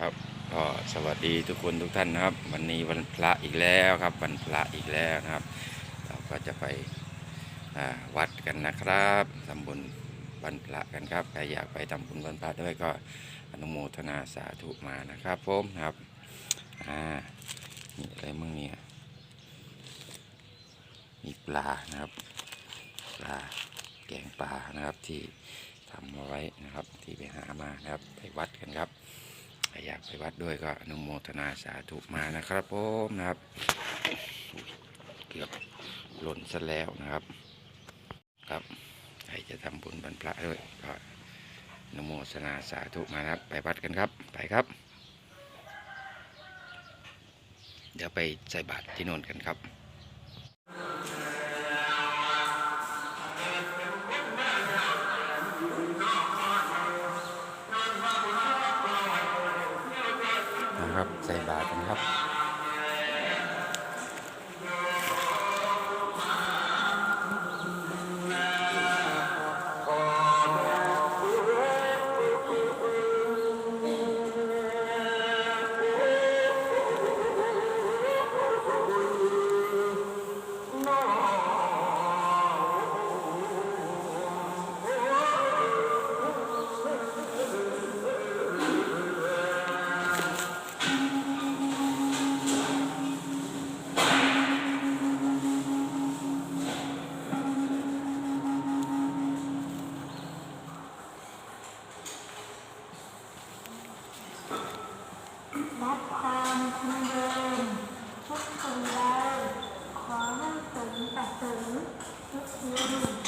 ครับก็สวัสดีทุกคนทุกท่านนะครับ วันนี้วันพระอีกแล้วครับ วันพระอีกแล้วนะครับ เราก็จะไปวัดกันนะครับทำบุญวันพระกันครับใครอยากไปทำบุญวันพระด้วยก็อนุโมทนาสาธุมานะครับผมครับอ่านี่อะไรมั่งเนี่ยมีปลานะครับปลาแกงปลานะครับที่ทำเอาไว้นะครับที่ไปหามานะครับ ไปวัดกันครับ ใครอยากไปวัดด้วยก็อนุโมทนาสาธุมานะครับผมนะครับ เกือบหล่นซะแล้วนะครับ ครับใครจะทำบุญบรรพระด้วยก็อนุโมทนาสาธุมานะครับ ไปวัดกันครับไปครับ เดี๋ยวไปใส่บาตรที่โน่นกันครับ นะครับใส่บาตรนะครับ นับตามคุณเดิมทุกคนแล้วขอให้สมประสงค์ทุกที